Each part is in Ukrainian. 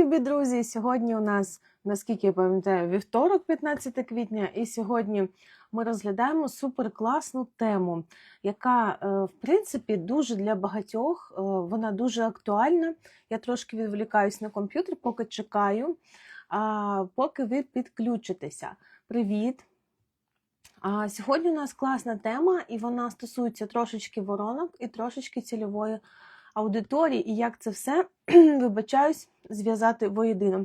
любі друзі! Сьогодні у нас, наскільки я пам'ятаю, вівторок, 15 квітня, і сьогодні ми розглядаємо суперкласну тему, яка, е, в принципі, дуже для багатьох, е, вона дуже актуальна. Я трошки відволікаюсь на комп'ютер, поки чекаю, поки ви підключитеся. Привіт! А сьогодні у нас класна тема, і вона стосується трошечки воронок і трошечки цільової аудиторії, і як це все, вибачаюсь, зв'язати воєдино.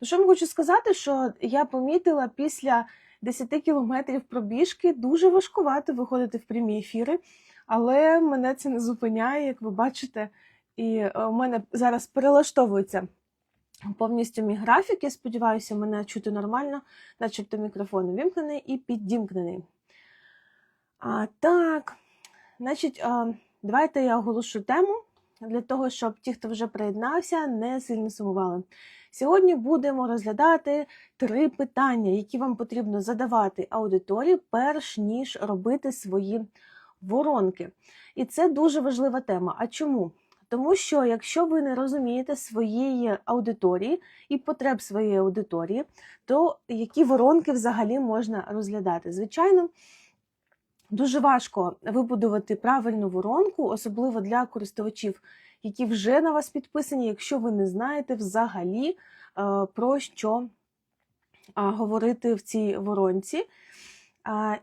Ну, що я хочу сказати, що я помітила після 10 кілометрів пробіжки дуже важкувато виходити в прямі ефіри, але мене це не зупиняє, як ви бачите, і е, у мене зараз перелаштовується. Повністю мій графік, я сподіваюся, мене чути нормально, начебто мікрофон вімкнений і піддімкнений. А, Так, значить, а, давайте я оголошу тему для того, щоб ті, хто вже приєднався, не сильно сумували. Сьогодні будемо розглядати три питання, які вам потрібно задавати аудиторії, перш ніж робити свої воронки. І це дуже важлива тема. А чому? Тому що якщо ви не розумієте своєї аудиторії і потреб своєї аудиторії, то які воронки взагалі можна розглядати? Звичайно, дуже важко вибудувати правильну воронку, особливо для користувачів, які вже на вас підписані, якщо ви не знаєте взагалі е, про що говорити в цій воронці.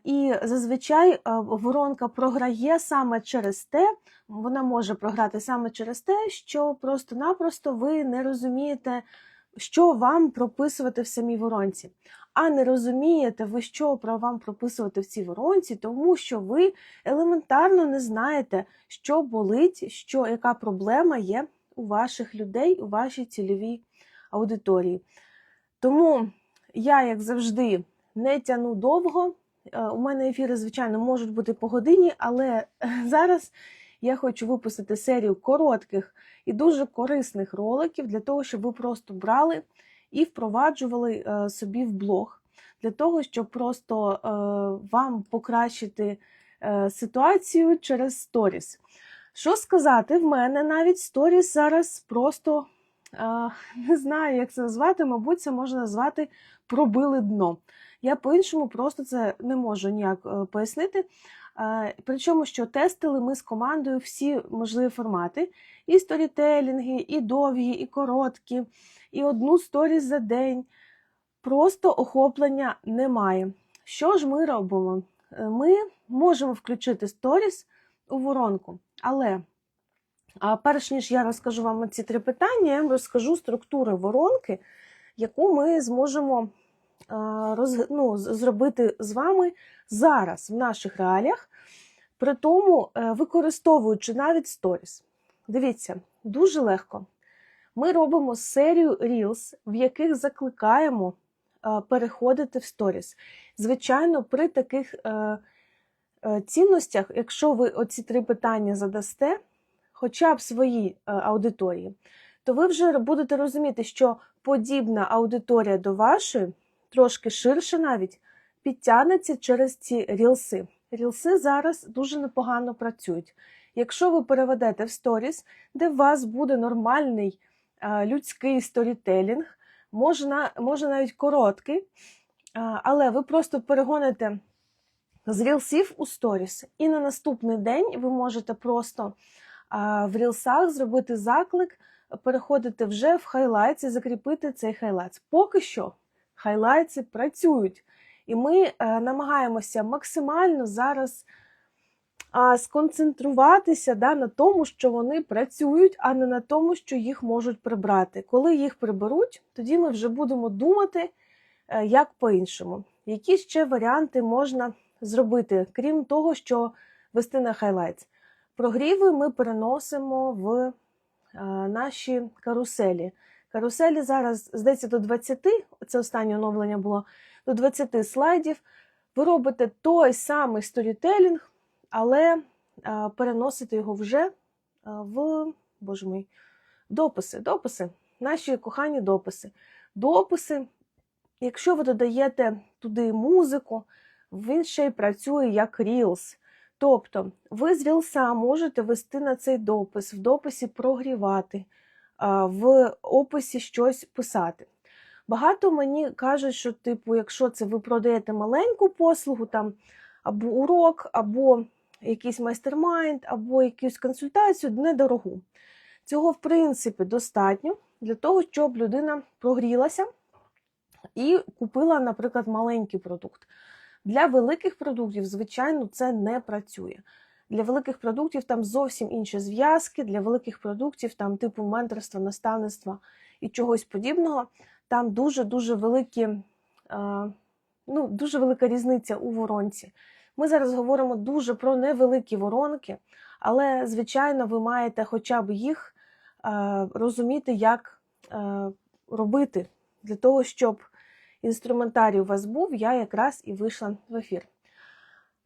І зазвичай е, воронка програє саме через те, вона може програти саме через те, що просто-напросто ви не розумієте, що вам прописувати в самій воронці. А не розумієте, ви що про вам прописувати в цій воронці, тому що ви елементарно не знаєте, що болить, що, яка проблема є у ваших людей, у вашій цільовій аудиторії. Тому я, як завжди, не тяну довго. Е, у мене ефіри, звичайно, можуть бути по годині, але зараз я хочу випустити серію коротких і дуже корисних роликів для того, щоб ви просто брали і впроваджували е, собі в блог, для того, щоб просто е, вам покращити ситуацію через сторіс. Що сказати, в мене навіть сторіс зараз просто не знаю, як це назвати, мабуть, це можна назвати пробили дно. Я по-іншому просто це не можу ніяк е, пояснити. Причому, що тестили ми з командою всі можливі формати: і сторітелінги, і довгі, і короткі, і одну сторіс за день. Просто охоплення немає. Що ж ми робимо? Е, ми можемо включити сторіс у воронку, але перш ніж я розкажу вам ці три питання, я вам розкажу структуру воронки, яку ми зможемо роз, ну, зробити з вами зараз в наших реаліях, при тому е, використовуючи навіть сторіс. Дивіться, дуже легко. Ми робимо серію Reels, в яких закликаємо переходити в сторіс. Звичайно, при таких е, е, цінностях, якщо ви оці три питання задасте, хоча б своїй аудиторії, то ви вже будете розуміти, що подібна аудиторія до вашої трошки ширше навіть, підтягнеться через ці рілси. Рілси зараз дуже непогано працюють. Якщо ви переведете в сторіс, де у вас буде нормальний людський сторітелінг, можна, може навіть короткий, але ви просто перегоните з рілсів у сторіс, і на наступний день ви можете просто в рілсах зробити заклик, переходити вже в хайлайтс і закріпити цей хайлайтс. Поки що хайлайтси працюють. І ми е, намагаємося максимально зараз сконцентруватися да, на тому, що вони працюють, а не на тому, що їх можуть прибрати. Коли їх приберуть, тоді ми вже будемо думати, е, як по-іншому. Які ще варіанти можна зробити, крім того, що вести на хайлайтс. Прогріви ми переносимо в е, наші каруселі. Каруселі зараз, здається, до 20, це останнє оновлення було до 20 слайдів. Ви робите той самий сторітелінг, але а, переносите його вже а, в боже мій, дописи. Дописи, наші кохані дописи. Дописи, якщо ви додаєте туди музику, він ще й працює як Reels. Тобто, ви з Рілса можете вести на цей допис, в дописі прогрівати в описі щось писати. Багато мені кажуть, що, типу, якщо це ви продаєте маленьку послугу, там або урок, або якийсь майстермайнд, або якусь консультацію недорогу. Цього, в принципі, достатньо для того, щоб людина прогрілася і купила, наприклад, маленький продукт. Для великих продуктів, звичайно, це не працює. Для великих продуктів там зовсім інші зв'язки, для великих продуктів, там типу менторства, наставництва і чогось подібного, там дуже-дуже великі, е, ну, дуже велика різниця у воронці. Ми зараз говоримо дуже про невеликі воронки, але, звичайно, ви маєте хоча б їх е, розуміти, як е, робити для того, щоб інструментарій у вас був, я якраз і вийшла в ефір.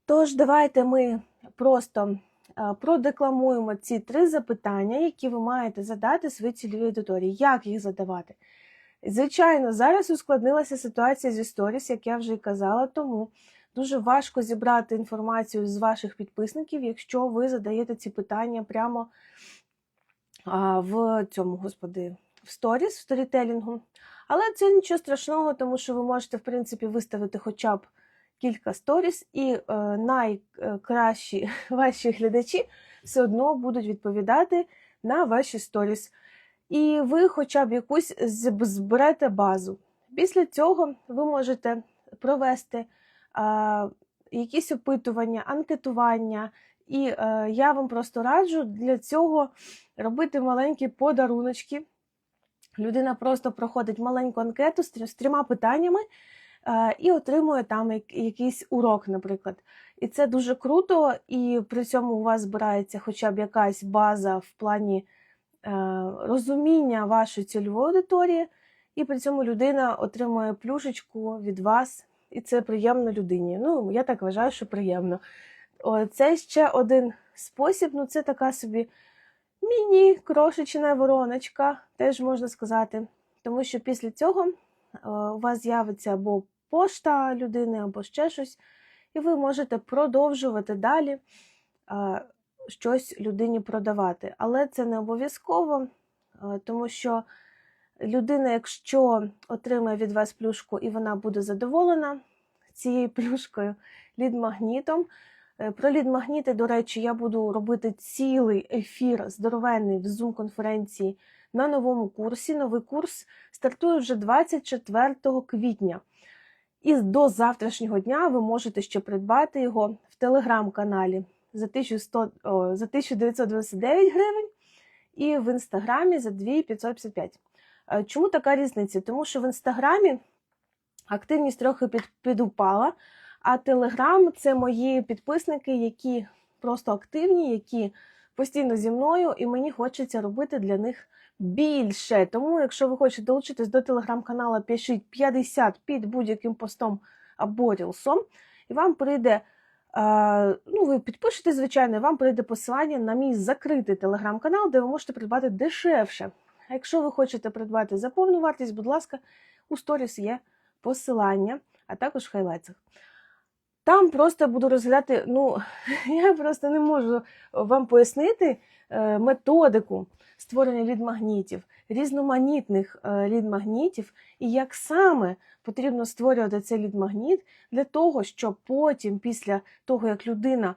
Тож, давайте ми просто е, продекламуємо ці три запитання, які ви маєте задати своїй цільовій аудиторії. Як їх задавати? Звичайно, зараз ускладнилася ситуація зі сторіс, як я вже і казала, тому дуже важко зібрати інформацію з ваших підписників, якщо ви задаєте ці питання прямо в цьому, господи, в сторіс, в сторітелінгу. Але це нічого страшного, тому що ви можете, в принципі, виставити хоча б кілька сторіс, і е, найкращі ваші глядачі все одно будуть відповідати на ваші сторіс. І ви хоча б якусь зберете базу. Після цього ви можете провести а, якісь опитування, анкетування. І е, я вам просто раджу для цього робити маленькі подаруночки. Людина просто проходить маленьку анкету з трьома питаннями і отримує там якийсь урок, наприклад. І це дуже круто, і при цьому у вас збирається хоча б якась база в плані е, розуміння вашої цільової аудиторії, і при цьому людина отримує плюшечку від вас, і це приємно людині. Ну, я так вважаю, що приємно. Це ще один спосіб, ну це така собі міні-крошечна вороночка, теж можна сказати. Тому що після цього е, у вас з'явиться або пошта людини, або ще щось, і ви можете продовжувати далі щось людині продавати. Але це не обов'язково, тому що людина, якщо отримає від вас плюшку і вона буде задоволена цією плюшкою, лід-магнітом. Е, Про лід-магніти, до речі, я буду робити цілий ефір здоровенний в Zoom-конференції на новому курсі. Новий курс стартує вже 24 квітня. І до завтрашнього дня ви можете ще придбати його в телеграм-каналі за 1100, о, за 1929 гривень і в інстаграмі за 2555. Е, Чому така різниця? Тому що в інстаграмі активність трохи під, підупала, а Телеграм це мої підписники, які просто активні, які постійно зі мною, і мені хочеться робити для них більше. Тому, якщо ви хочете долучитись до телеграм-каналу, пишіть 50 під будь-яким постом або рілсом, і вам прийде. Ну, ви підпишете, звичайно, і вам прийде посилання на мій закритий телеграм-канал, де ви можете придбати дешевше. А якщо ви хочете придбати за повну вартість, будь ласка, у сторіс є посилання, а також в хайлайтсах. Там просто буду розглядати, ну, я просто не можу вам пояснити е, методику створення лід-магнітів, різноманітних е, лід-магнітів, і як саме потрібно створювати цей лід-магніт для того, щоб потім, після того, як людина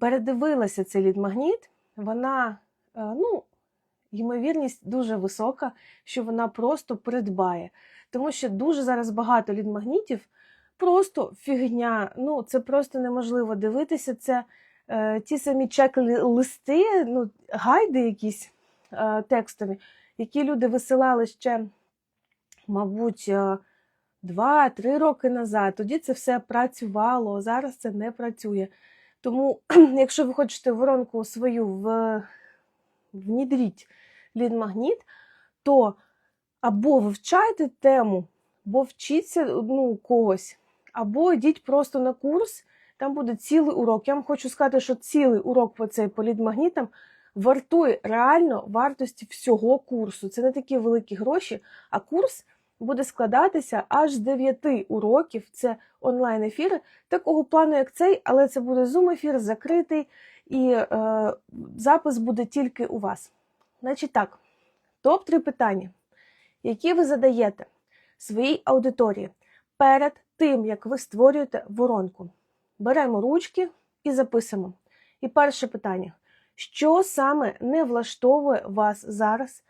передивилася цей лід-магніт, вона, е, ну, ймовірність дуже висока, що вона просто придбає. Тому що дуже зараз багато лід-магнітів, просто фігня. Ну, це просто неможливо дивитися. Це е, ті самі чек-листи, ну, гайди якісь е, текстові, які люди висилали ще, мабуть, е, два-три роки назад. Тоді це все працювало, зараз це не працює. Тому, якщо ви хочете воронку свою в... внідріть лід-магніт, то або вивчайте тему, або вчіться ну, когось, або йдіть просто на курс, там буде цілий урок. Я вам хочу сказати, що цілий урок по цей по лід-магнітам вартує реально вартості всього курсу. Це не такі великі гроші, а курс буде складатися аж з 9 уроків. Це онлайн-ефіри такого плану, як цей, але це буде зум-ефір закритий, і е, запис буде тільки у вас. Значить так, Топ-3 питання, які ви задаєте своїй аудиторії перед тим, як ви створюєте воронку. Беремо ручки і записуємо. І перше питання: що саме не влаштовує вас зараз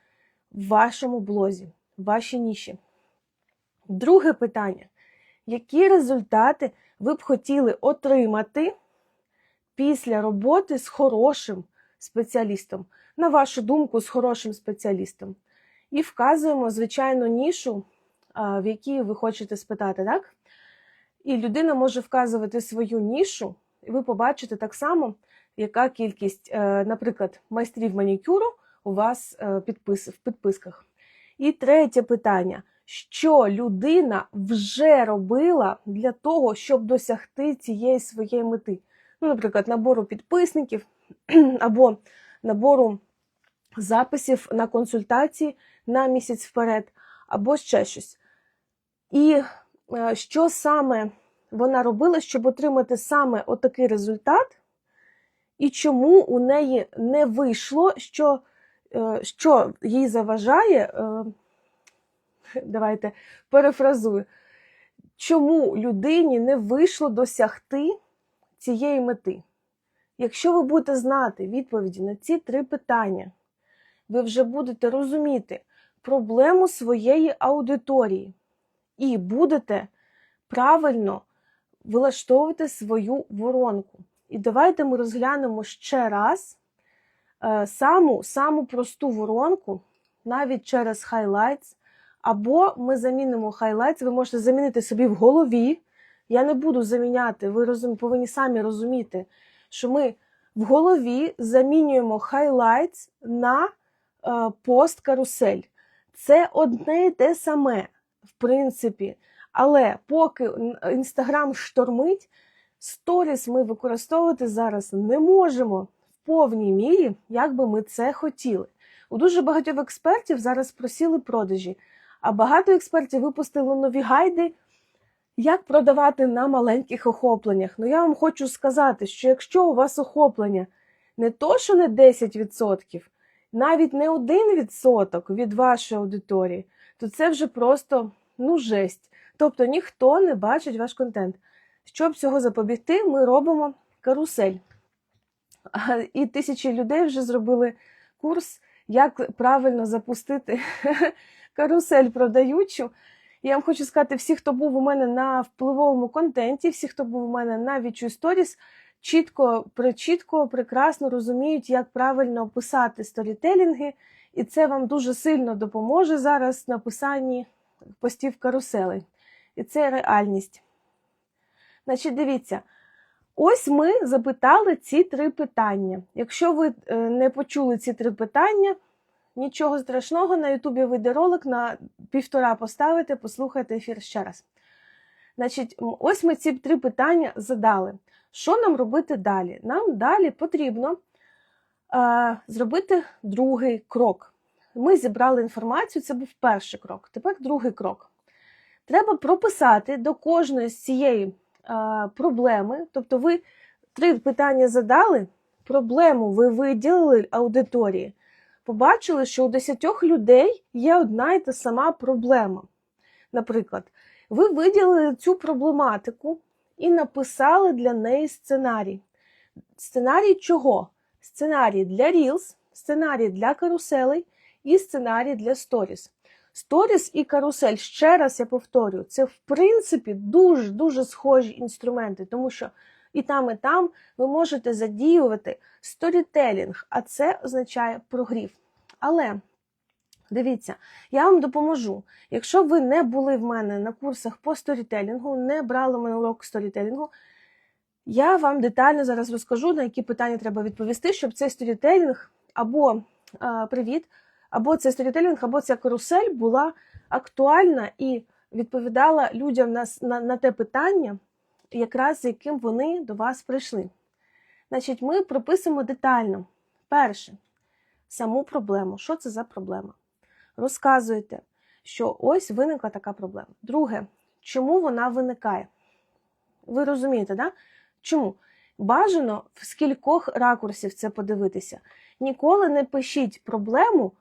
в вашому блозі, в вашій ніші? Друге питання: які результати ви б хотіли отримати після роботи з хорошим спеціалістом? На вашу думку, з хорошим спеціалістом. І вказуємо, звичайно, нішу, в якій ви хочете спитати, так? І людина може вказувати свою нішу, і ви побачите так само, яка кількість, е, наприклад, майстрів манікюру у вас е, в підписках. І третє питання: що людина вже робила для того, щоб досягти цієї своєї мети? Ну, наприклад, набору підписників або набору записів на консультації на місяць вперед, або ще щось. І що саме вона робила, щоб отримати саме отакий результат, і чому у неї не вийшло, що, е, що їй заважає, е, давайте перефразую, чому людині не вийшло досягти цієї мети. Якщо ви будете знати відповіді на ці три питання, ви вже будете розуміти проблему своєї аудиторії і будете правильно вилаштовувати свою воронку. І давайте ми розглянемо ще раз е, саму, саму просту воронку, навіть через highlights, або ми замінимо highlights, ви можете замінити собі в голові. Я не буду заміняти, ви розум, повинні самі розуміти, що ми в голові замінюємо highlights на е, пост карусель. Це одне і те саме, в принципі. Але поки Інстаграм штормить, сторіс ми використовувати зараз не можемо в повній мірі, як би ми це хотіли. У дуже багатьох експертів зараз просіли продажі, а багато експертів випустили нові гайди, як продавати на маленьких охопленнях. Ну я вам хочу сказати, що якщо у вас охоплення не то, що не 10%, навіть не 1% від вашої аудиторії, то це вже просто ну, жесть. Тобто ніхто не бачить ваш контент. Щоб цього запобігти, ми робимо карусель. І тисячі людей вже зробили курс, як правильно запустити карусель продаючу. Я вам хочу сказати, всі, хто був у мене на впливовому контенті, всі, хто був у мене на Вічу Сторіс, чітко, чітко, прекрасно розуміють, як правильно писати сторітелінги, і це вам дуже сильно допоможе зараз в написанні постів карусели. І це реальність. Значить, дивіться, ось ми запитали ці три питання. Якщо ви е, не почули ці три питання, нічого страшного, на Ютубі вийде ролик на півтора поставите, послухайте ефір ще раз. Значить, ось ми ці три питання задали. Що нам робити далі? Нам далі потрібно зробити другий крок. Ми зібрали інформацію, це був перший крок. Тепер другий крок. Треба прописати до кожної з цієї проблеми, тобто ви три питання задали, проблему ви виділили аудиторії, побачили, що у 10 людей є одна і та сама проблема. Наприклад, ви виділили цю проблематику і написали для неї сценарій. Сценарій чого? Сценарій для Reels, сценарій для каруселей і сценарій для Stories. Сторіс і карусель, ще раз я повторюю, це в принципі дуже-дуже схожі інструменти, тому що і там, і там ви можете задіювати сторітелінг, а це означає прогрів. Але дивіться, я вам допоможу. Якщо ви не були в мене на курсах по сторітелінгу, не брали мене урок сторітелінгу, я вам детально зараз розкажу, на які питання треба відповісти, щоб цей сторітелінг або а, привіт або це сторітелінг, або ця карусель була актуальна і відповідала людям на, на, на те питання, якраз з яким вони до вас прийшли. Значить, ми прописуємо детально. Перше, саму проблему. Що це за проблема? Розказуєте, що ось виникла така проблема. Друге, чому вона виникає? Ви розумієте, да? Чому? Бажано в скількох ракурсів це подивитися. Ніколи не пишіть проблему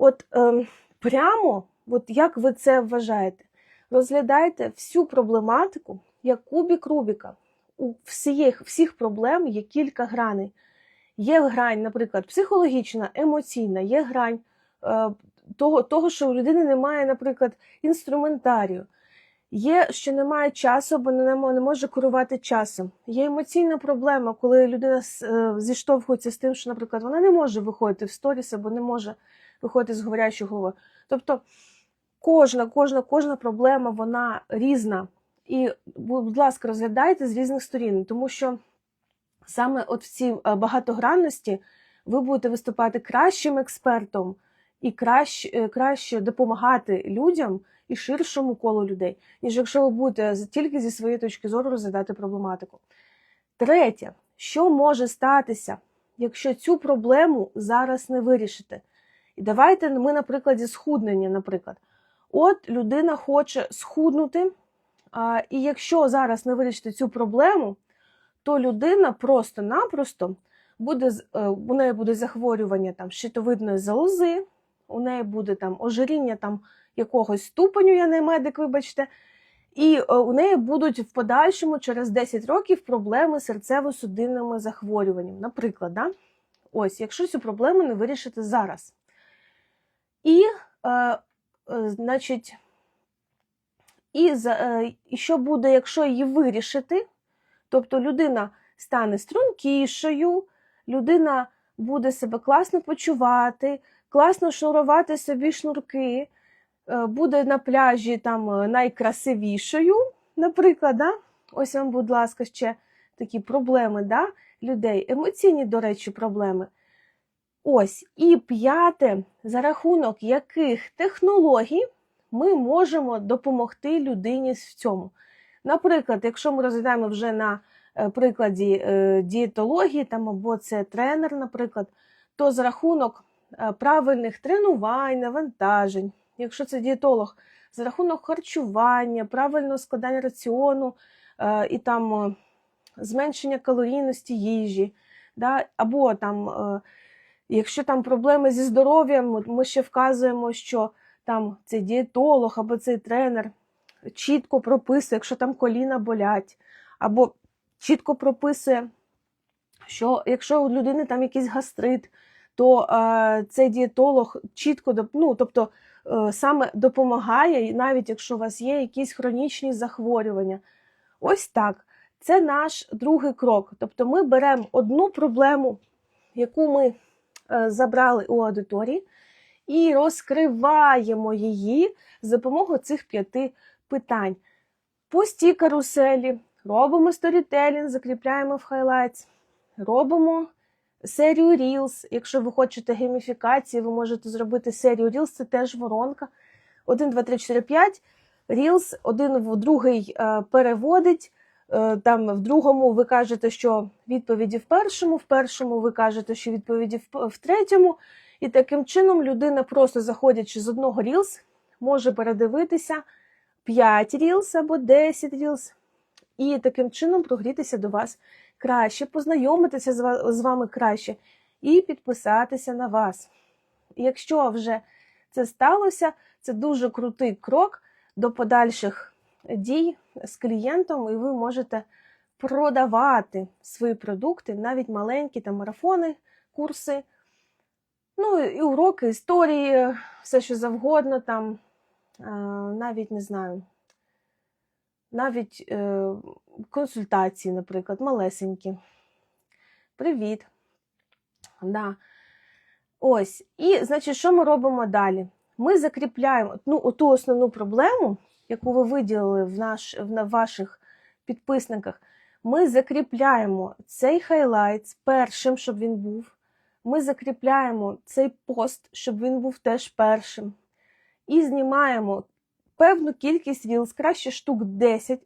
От ем, прямо, от як ви це вважаєте, розглядайте всю проблематику як кубік Рубіка. У всіх, всіх проблем є кілька граней. Є грань, наприклад, психологічна, емоційна, є грань е, того, того, що у людини немає, наприклад, інструментарію. Є, що немає часу, або не, може керувати часом. Є емоційна проблема, коли людина е, зіштовхується з тим, що, наприклад, вона не може виходити в сторіс або не може виходити з говорячої голови. Тобто кожна, кожна, кожна проблема вона різна. І, будь ласка, розглядайте з різних сторін, тому що саме от в цій е, багатогранності ви будете виступати кращим експертом і краще, краще допомагати людям і ширшому колу людей, ніж якщо ви будете тільки зі своєї точки зору розглядати проблематику. Третє, що може статися, якщо цю проблему зараз не вирішити? І давайте ми на прикладі схуднення, наприклад. От людина хоче схуднути, і якщо зараз не вирішити цю проблему, то людина просто-напросто буде е, у неї буде захворювання там щитовидної залози, у неї буде там ожиріння там якогось ступеню, я не медик, вибачте, і е, у неї будуть в подальшому через 10 років проблеми з серцево-судинними захворюванням. Наприклад, да? ось, якщо цю проблему не вирішити зараз. І, е, е, значить, і, е, і що буде, якщо її вирішити? Тобто людина стане стрункішою, людина буде себе класно почувати, класно шнурувати собі шнурки, е, буде на пляжі там е, найкрасивішою, наприклад, да? ось вам, будь ласка, ще такі проблеми да? людей, емоційні, до речі, проблеми. Ось, і п'яте, за рахунок яких технологій ми можемо допомогти людині в цьому. Наприклад, якщо ми розглядаємо вже на е, прикладі дієтології, там або це тренер, наприклад, то за рахунок правильних тренувань, навантажень, якщо це дієтолог, за рахунок харчування, правильного складання раціону е, і там е, зменшення калорійності їжі, да, або там, е, якщо там проблеми зі здоров'ям, ми ще вказуємо, що там цей дієтолог або цей тренер чітко прописує, якщо там коліна болять, або чітко прописує, що якщо у людини там якийсь гастрит, то е, цей дієтолог чітко ну, тобто, е, саме допомагає, навіть якщо у вас є якісь хронічні захворювання. Ось так. Це наш другий крок. Тобто ми беремо одну проблему, яку ми е, забрали у аудиторії, і розкриваємо її за допомогою цих п'яти питань. Пусті каруселі, робимо сторітелінг, закріпляємо в хайлайтс, робимо серію Reels. Якщо ви хочете гейміфікації, ви можете зробити серію Reels, це теж воронка. 1, 2, 3, 4, 5. Reels, один в другий е, переводить. Е, Там в другому ви кажете, що відповіді в першому, в першому ви кажете, що відповіді в, третьому. І таким чином людина, просто заходячи з одного Reels, може передивитися 5 Reels або 10 Reels, і таким чином прогрітися до вас краще, познайомитися з вами краще і підписатися на вас. Якщо вже це сталося, це дуже крутий крок до подальших дій з клієнтом, і ви можете продавати свої продукти, навіть маленькі там марафони, курси, ну і уроки, історії, все що завгодно там, навіть не знаю, навіть е, консультації, наприклад, малесенькі. Привіт. Да. Ось. І, значить, що ми робимо далі? Ми закріпляємо ну, ту основну проблему, яку ви виділили в, наш, в ваших підписниках. Ми закріпляємо цей хайлайт першим, щоб він був. Ми закріпляємо цей пост, щоб він був теж першим. І знімаємо певну кількість Reels, краще штук 10.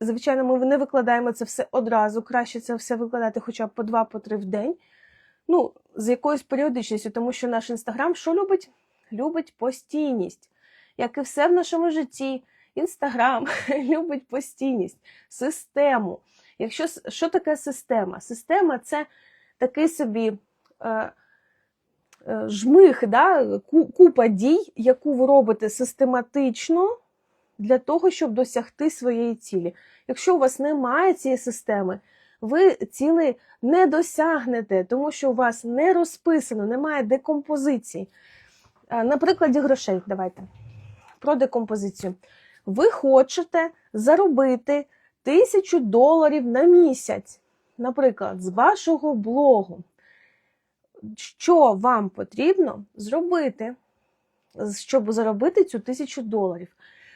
Звичайно, ми не викладаємо це все одразу. Краще це все викладати хоча б по 2-3 в день. Ну, з якоюсь періодичністю, тому що наш інстаграм що любить? Любить постійність. Як і все в нашому житті, інстаграм любить постійність, систему. Якщо що таке система? Система це такий собі е, жмих, да, купа дій, яку ви робите систематично для того, щоб досягти своєї цілі. Якщо у вас немає цієї системи, ви цілі не досягнете, тому що у вас не розписано, немає декомпозиції. Е, На прикладі грошей, давайте про декомпозицію. Ви хочете заробити тисячу доларів на місяць, наприклад, з вашого блогу. Що вам потрібно зробити, щоб заробити цю тисячу доларів?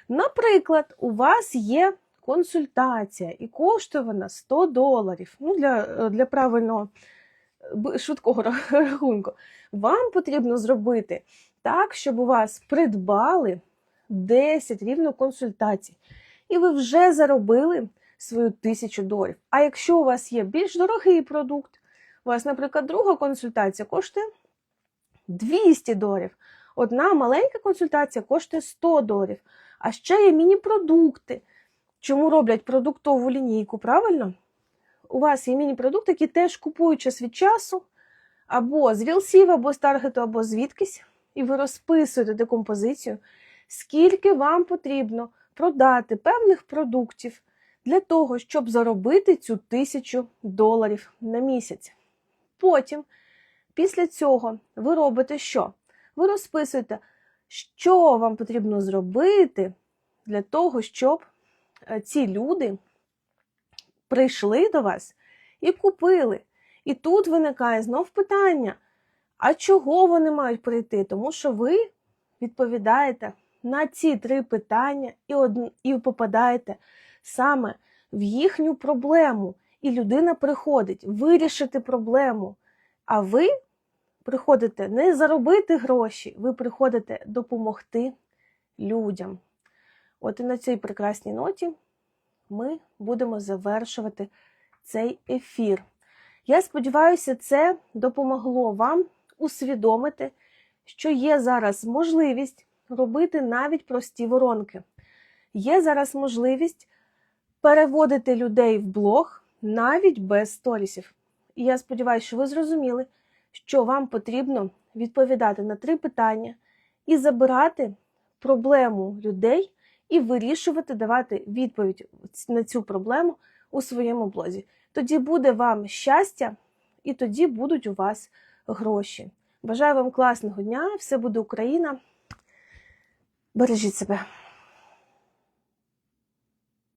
Наприклад, у вас є консультація і коштує вона 100 доларів. Ну, для, для правильного швидкого рахунку. Вам потрібно зробити так, щоб у вас придбали 10 рівно консультацій, і ви вже заробили свою тисячу доларів. А якщо у вас є більш дорогий продукт, у вас, наприклад, друга консультація коштує 200 доларів. Одна маленька консультація коштує 100 доларів. А ще є міні-продукти. Чому роблять продуктову лінійку, правильно? У вас є міні-продукти, які теж купують час від часу, або з рілсів, або з таргету, або звідкись, і ви розписуєте декомпозицію, скільки вам потрібно продати певних продуктів для того, щоб заробити цю тисячу доларів на місяць. Потім, після цього, ви робите що? Ви розписуєте, що вам потрібно зробити для того, щоб е, ці люди прийшли до вас і купили. І тут виникає знов питання: а чого вони мають прийти? Тому що ви відповідаєте на ці три питання і, од... і попадаєте саме в їхню проблему. І людина приходить вирішити проблему. А ви приходите не заробити гроші, ви приходите допомогти людям. От і на цій прекрасній ноті ми будемо завершувати цей ефір. Я сподіваюся, це допомогло вам усвідомити, що є зараз можливість робити навіть прості воронки. Є зараз можливість переводити людей в блог навіть без сторісів. І я сподіваюся, що ви зрозуміли, що вам потрібно відповідати на три питання і забирати проблему людей і вирішувати, давати відповідь на цю проблему у своєму блозі. Тоді буде вам щастя, і тоді будуть у вас гроші. Бажаю вам класного дня! Все буде Україна! Бережіть себе!